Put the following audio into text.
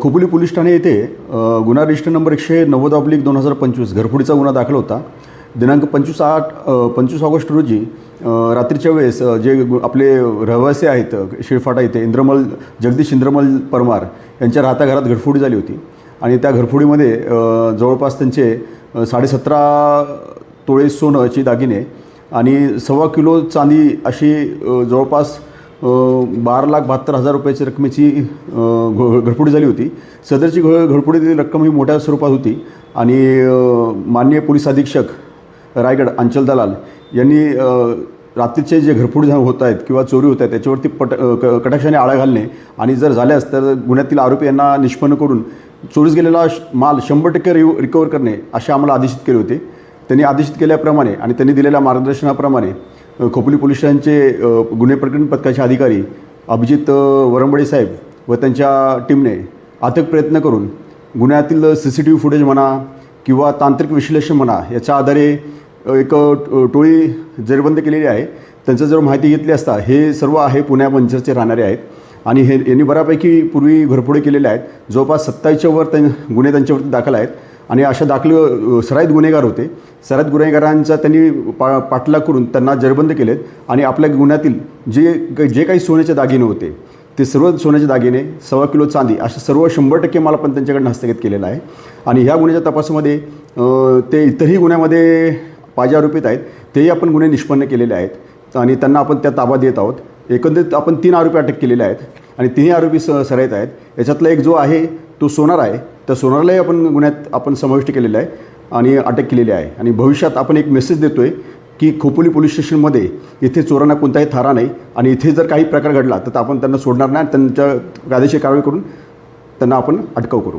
Khopoli police Thane येथे गुन्हा register number एकशे नव्वद ऑब्लिक दोन हजार पंचवीस घरफोडीचा गुन्हा दाखल होता. दिनांक पंचवीस आठ पंचवीस ऑगस्ट रोजी रात्रीच्या वेळेस जे आपले रहिवासी आहेत शिळफाटा इथे इंद्रमल जगदीश इंद्रमल परमार यांच्या राहत्या घरात घरफोडी झाली होती. आणि त्या घरफोडीमध्ये जवळपास त्यांचे साडेसतरा तोळे सोनंची दागिने आणि सव्वा किलो चांदी अशी जवळपास बारा लाख बहात्तर हजार रुपयाची रकमेची अ, घ- झाली होती. सदरची घ घडपुडीतील रक्कम ही मोठ्या स्वरूपात होती. आणि माननीय पोलीस अधीक्षक रायगड अंचल दलाल यांनी रात्रीचे जे घरफोडी होत आहेत किंवा चोरी होत आहेत त्याच्यावरती पट क- कटाक्षाने आळा घालणे आणि जर झाल्यास तर गुन्ह्यातील आरोपी यांना निष्पन्न करून चोरीस गेलेला माल शंभर टक्के रिव रिकवर करणे असे आम्हाला आदेशित केले होते. त्यांनी आदेशित केल्याप्रमाणे आणि त्यांनी दिलेल्या मार्गदर्शनाप्रमाणे खोपोली पोलिसांचे गुन्हे प्रकरण पथकाचे अधिकारी अभिजित वरंबडे साहेब व त्यांच्या टीमने अथक प्रयत्न करून गुन्ह्यातील C C T V footage म्हणा किंवा तांत्रिक विश्लेषण म्हणा याच्या आधारे एक टोळी जेरबंद केलेली आहे. त्यांचं जर माहिती घेतली असता हे सर्व आहे पुण्या मंचरचे राहणारे आहेत आणि हे यांनी बऱ्यापैकी पूर्वी घरफोडे केलेले आहेत. जवळपास सत्तावीसच्या वर त्यां गुन्हे त्यांच्यावरती दाखल आहेत. आणि अशा दाखले सराईत गुन्हेगार होते. सराईत गुन्हेगारांचा त्यांनी पा पाठलाग करून त्यांना जरबंद केलेत आणि आपल्या गुन्ह्यातील जे जे काही सोन्याचे दागिने होते ते सर्व सोन्याचे दागिने सव्वा किलो चांदी अशा सर्व शंभर टक्के माल पण त्यांच्याकडनं हस्तगत केलेला आहे. आणि ह्या गुन्ह्याच्या तपासामध्ये ते इतरही गुन्ह्यामध्ये पाहिजे आरोपित आहेत तेही आपण गुन्हे निष्पन्न केलेले आहेत आणि त्यांना आपण त्या ताबा देत आहोत. एकंदरीत आपण तीन आरोपी अटक केलेले आहेत आणि तिन्ही आरोपी स सरायत आहेत. याच्यातला एक जो आहे तो सोनार आहे. त्या सोनारलाही आपण गुन्ह्यात आपण समाविष्ट केलेलं आहे आणि अटक केलेली आहे. आणि भविष्यात आपण एक मेसेज देतो आहे की खोपोली पोलीस स्टेशनमध्ये इथे चोरांना कोणताही थारा नाही आणि इथे जर काही प्रकार घडला तर आपण त्यांना सोडणार नाही त्यांच्या कायदेशीर कारवाई करून त्यांना आपण अटकाव करू.